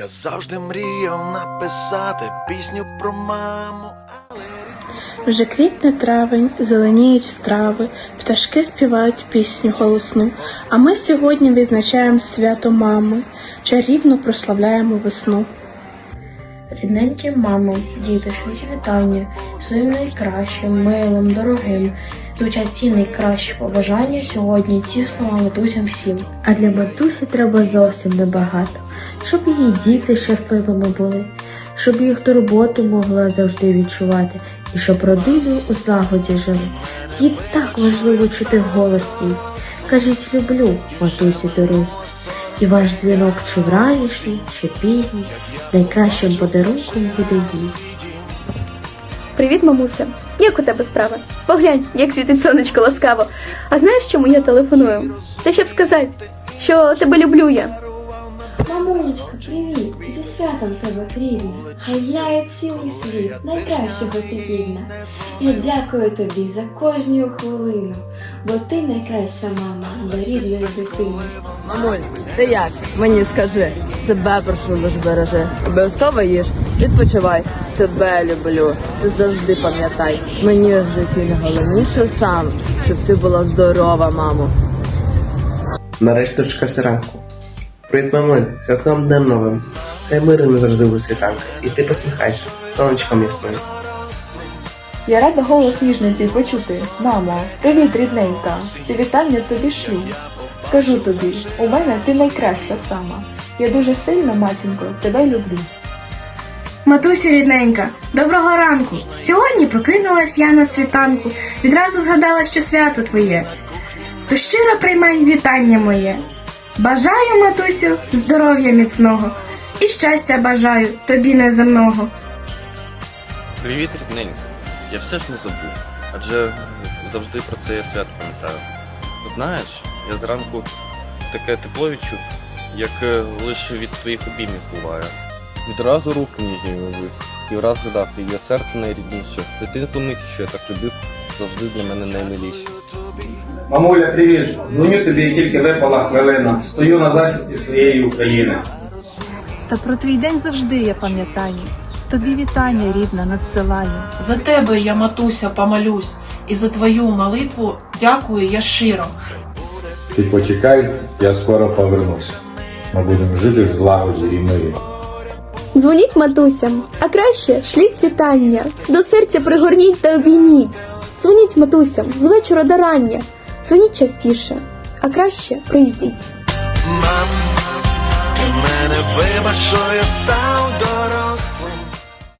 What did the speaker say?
Я завжди мріяв написати пісню про маму. Вже квітне травень, зеленіють страви, пташки співають пісню голосну. А ми сьогодні відзначаємо свято мами, чарівно прославляємо весну. Рідненькі мамо, діти, вітання, своїм найкращим, милим, дорогим. Звучать ці найкращі побажання сьогодні ті слова матусям всім. А для матусі треба зовсім небагато, щоб її діти щасливими були, щоб їх турботу могла завжди відчувати, і щоб родиною у злагоді жили. Їй так важливо чути голос свій. Кажіть, люблю, матусі дорогі. І ваш дзвінок чи вранішній, чи пізній, найкращим подарунком буде їй. Привіт, мамуся. Як у тебе справи? Поглянь, як світить сонечко ласкаво. А знаєш, чому я телефоную? Те, щоб сказати, що тебе люблю я. Мамулечка, привіт! Зі святом тебе, рідна! Хай знає цілий світ, найкращого ти гідна. Я дякую тобі за кожну хвилину, бо ти найкраща мама для рідної дитини. Мамуль, ти як? Мені скажи, себе прошу лиш бережи. Обов'язково їж, відпочивай. Тебе люблю. Ти завжди пам'ятай. Мені в житті найголовніше сам, щоб ти була здорова, мамо. Нарешті дочекався ранку. Привіт, мамуль, святком днем новим. Хай мирно не завжди у світанка. І ти посміхайся, сонечком ясним. Я рада голос ніжний твій почути. Мамо, привіт, рідненька. Ці вітання тобі шлю. Скажу тобі, у мене ти найкраща сама. Я дуже сильно, матінко, тебе люблю. Матусю рідненька, доброго ранку. Сьогодні прокинулась я на світанку, відразу згадала, що свято твоє. То щиро приймай вітання моє. Бажаю, матусю, здоров'я міцного і щастя бажаю тобі неземного. Привіт, рідненька. Я все ж не забув, адже завжди про це я свят пам'ятаю. Знаєш, я зранку таке тепло відчув, як е, лише від твоїх обіймів буває. Відразу руки ніжні вивив, і враз згадав, ти є серце найрідніше. Дитинку мить, що я так любив, завжди для мене наймиліше. Мамуля, привіт! Дзвоню тобі, і тільки випала хвилина. Стою на захисті своєї України. Та про твій день завжди я пам'ятаю. Тобі вітання, рідна, надсилаю. За тебе я, матуся, помолюсь, і за твою молитву дякую я щиро. Ти почекай, я скоро повернусь. Ми будемо жити в злагоді і мирі. Дзвоніть матусям, а краще шліть вітання. До серця пригорніть та обійміть. Матусям з вечора до рання. Дзвоніть частіше, а краще приїздіть. Мам, ти мене вибач, що я став